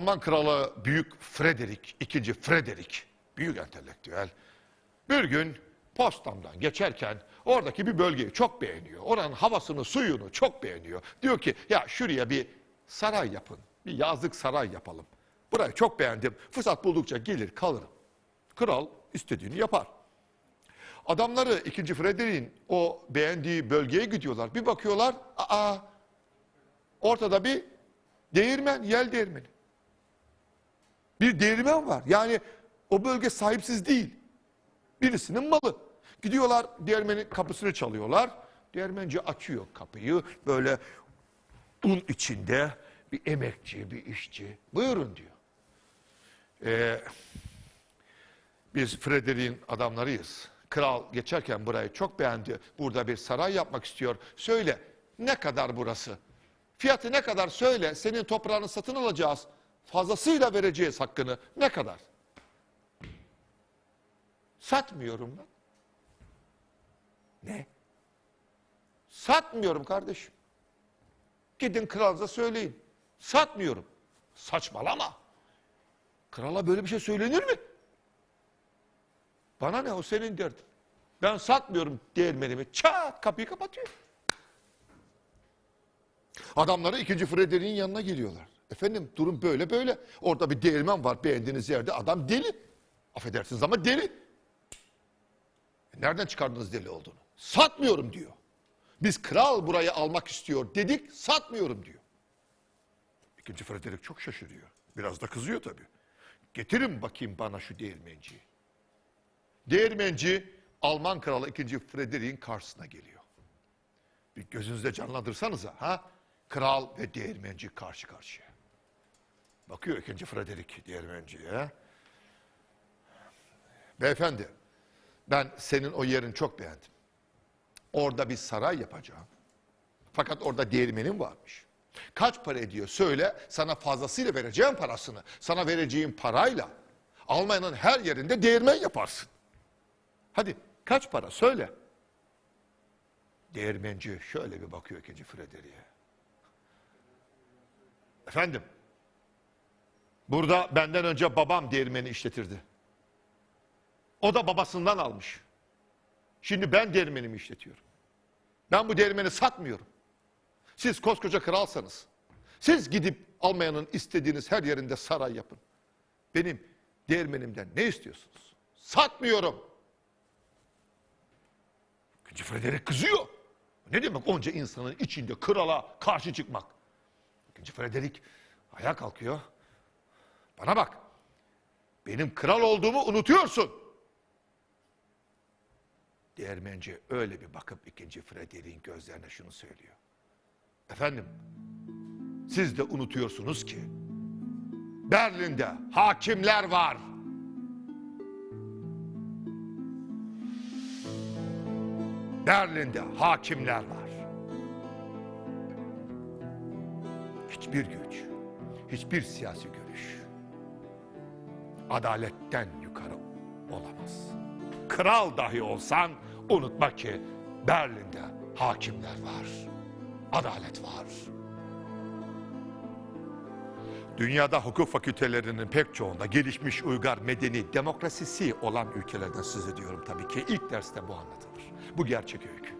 Alman kralı Büyük Frederick, ikinci Frederick, büyük entelektüel. Bir gün Potsdam'dan geçerken oradaki bir bölgeyi çok beğeniyor. Oranın havasını, suyunu çok beğeniyor. Diyor ki ya şuraya bir saray yapın. Bir yazlık saray yapalım. Burayı çok beğendim. Fırsat buldukça gelir kalırım. Kral istediğini yapar. Adamları 2. Frederick'in o beğendiği bölgeye gidiyorlar. Bir bakıyorlar, aa ortada bir değirmen, yel değirmeni. Bir değirmen var. Yani o bölge sahipsiz değil. Birisinin malı. Gidiyorlar değirmenin kapısını çalıyorlar. Değirmenci açıyor kapıyı. Böyle un içinde bir emekçi, bir işçi. Buyurun diyor. Ee, biz Frederick'in adamlarıyız. Kral geçerken burayı çok beğendi. Burada bir saray yapmak istiyor. Söyle ne kadar burası? Fiyatı ne kadar söyle. Senin toprağını satın alacağız. Fazlasıyla vereceğiz hakkını. Ne kadar? Satmıyorum ben. Ne? Satmıyorum kardeşim. Gidin kralınıza söyleyin. Satmıyorum. Saçmalama. Krala böyle bir şey söylenir mi? Bana ne o senin derdin. Ben satmıyorum değirmenimi. Çat kapıyı kapatıyor. Adamları ikinci Frederick'in yanına geliyorlar. Efendim durum böyle böyle. Orada bir değirmen var beğendiğiniz yerde. Adam deli. Affedersiniz ama deli. Nereden çıkardınız deli olduğunu? Satmıyorum diyor. Biz kral burayı almak istiyor dedik satmıyorum diyor. İkinci Frederick çok şaşırıyor. Biraz da kızıyor tabii. Getirin bakayım bana şu değirmenciyi. Değirmenci Alman kralı 2. Frederick'in karşısına geliyor. Bir gözünüzde canlandırsanıza ha? Kral ve değirmenci karşı karşıya. Bakıyor 2. Frederick değirmenciye. Beyefendi ben senin o yerini çok beğendim. Orada bir saray yapacağım. Fakat orada değirmenin varmış. Kaç para ediyor söyle sana fazlasıyla vereceğim parasını. Sana vereceğim parayla Almanya'nın her yerinde değirmen yaparsın. Hadi kaç para söyle. Değirmenci şöyle bir bakıyor ikinci Frederick'e. Efendim, burada benden önce babam değirmeni işletirdi. O da babasından almış. Şimdi ben değirmenimi işletiyorum. Ben bu değirmeni satmıyorum. Siz koskoca kralsanız, siz gidip Almanya'nın istediğiniz her yerinde saray yapın. Benim değirmenimden ne istiyorsunuz? Satmıyorum. İkinci Frederick kızıyor. Ne demek onca insanın içinde krala karşı çıkmak? İkinci Frederick ayağa kalkıyor. Bana bak. Benim kral olduğumu unutuyorsun. Değirmenci öyle bir bakıp ikinci Frederick'in gözlerine şunu söylüyor. Efendim, siz de unutuyorsunuz ki Berlin'de hakimler var. Berlin'de hakimler var. Hiçbir güç, hiçbir siyasi görüş adaletten yukarı olamaz. Kral dahi olsan unutma ki Berlin'de hakimler var. Adalet var. Dünyada hukuk fakültelerinin pek çoğunda gelişmiş uygar, medeni, demokrasisi olan ülkelerden söz ediyorum tabii ki. İlk derste bu anlatılır. Bu gerçek öykü.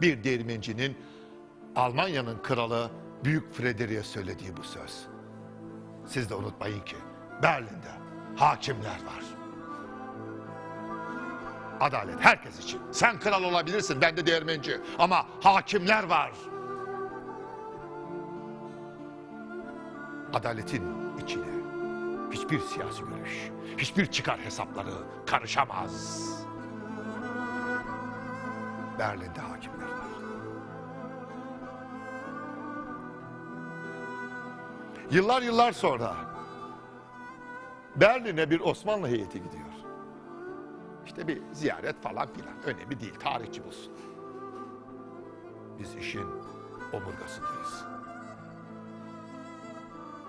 Bir değirmencinin Almanya'nın kralı Büyük Frederick'e söylediği bu söz. Siz de unutmayın ki Berlin'de hakimler var. Adalet herkes için. Sen kral olabilirsin, ben de değirmenci. Ama hakimler var. Adaletin içine hiçbir siyasi görüş, hiçbir çıkar hesapları karışamaz. Berlin'de hakimler var. Yıllar yıllar sonra Berlin'e bir Osmanlı heyeti gidiyor. İşte bir ziyaret falan filan. Önemli değil. Tarihçi bulsun. Biz işin omurgasındayız.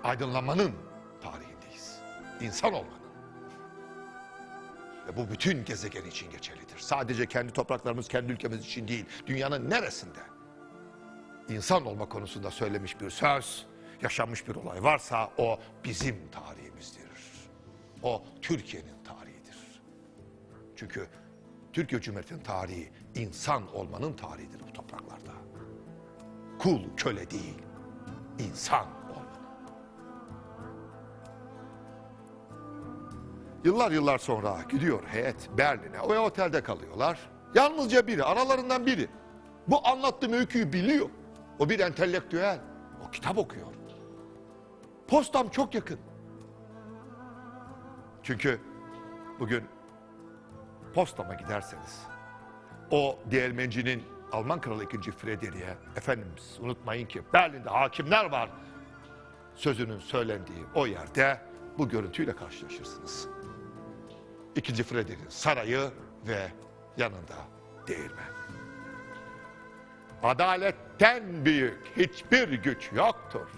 Aydınlanmanın tarihindeyiz. İnsan olmanın. Ve bu bütün gezegen için geçerlidir. Sadece kendi topraklarımız, kendi ülkemiz için değil. Dünyanın neresinde? İnsan olma konusunda söylemiş bir söz. yaşanmış bir olay varsa o bizim tarihimizdir. O Türkiye'nin tarihidir. Çünkü Türkiye Cumhuriyeti'nin tarihi insan olmanın tarihidir bu topraklarda. Kul, köle değil, insan olmanın. Yıllar yıllar sonra gidiyor heyet Berlin'e. O otelde kalıyorlar. Yalnızca biri, aralarından biri. Bu anlattığım öyküyü biliyor. O bir entelektüel. O kitap okuyor. Postam çok yakın. Çünkü bugün postama giderseniz o değirmencinin Alman Kralı 2. Frederick'e efendimiz unutmayın ki Berlin'de hakimler var sözünün söylendiği o yerde bu görüntüyle karşılaşırsınız. İkinci Frederick'in sarayı ve yanında değirmen. Adaletten büyük hiçbir güç yoktur.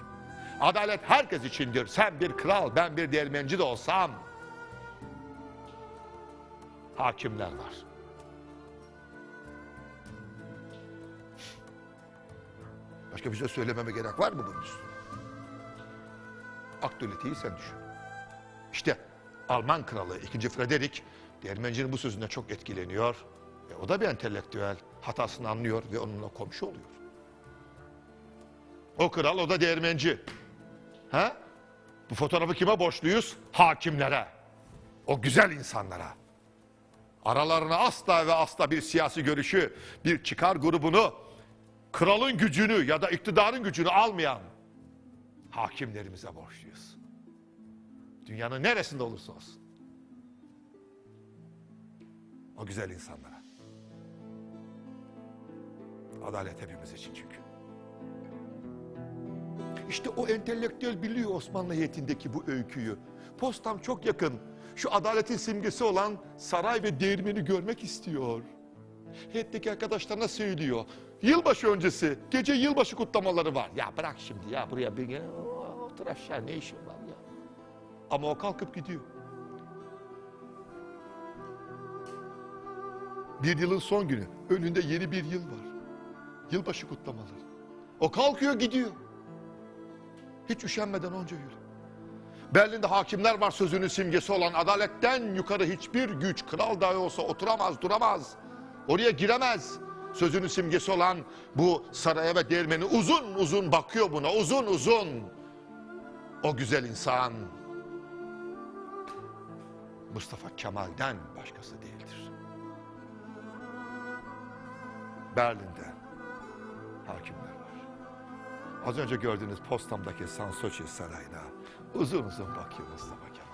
Adalet herkes içindir. Sen bir kral, ben bir değirmenci de olsam. Hakimler var. Başka bir şey söylememe gerek var mı bunun üstüne? Aktualiteyi sen düşün. İşte Alman kralı 2. Frederick değirmencinin bu sözüne çok etkileniyor. Ve o da bir entelektüel. Hatasını anlıyor ve onunla komşu oluyor. O kral o da değirmenci. Ha? Bu fotoğrafı kime borçluyuz? Hakimlere. O güzel insanlara. Aralarına asla ve asla bir siyasi görüşü, bir çıkar grubunu, kralın gücünü ya da iktidarın gücünü almayan hakimlerimize borçluyuz. Dünyanın neresinde olursa olsun. O güzel insanlara. Adalet hepimiz için çünkü. İşte o entelektüel biliyor Osmanlı heyetindeki bu öyküyü. Postam çok yakın. Şu adaletin simgesi olan saray ve değirmeni görmek istiyor. Heyetteki arkadaşlarına söylüyor. Yılbaşı öncesi, gece yılbaşı kutlamaları var. Ya bırak şimdi ya buraya bir gel, otur aşağı ne işin var ya. Ama o kalkıp gidiyor. Bir yılın son günü, önünde yeni bir yıl var. Yılbaşı kutlamaları. O kalkıyor gidiyor. Hiç üşenmeden onca yıl. Berlin'de hakimler var sözünün simgesi olan adaletten yukarı hiçbir güç kral dahi olsa oturamaz duramaz. Oraya giremez. Sözünün simgesi olan bu saraya ve değirmeni uzun uzun bakıyor buna uzun uzun. O güzel insan Mustafa Kemal'den başkası değildir. Berlin'de hakimler var. Az önce gördüğünüz postamdaki Sansoçi Sarayı'na uzun uzun bakıyor Mustafa Kemal.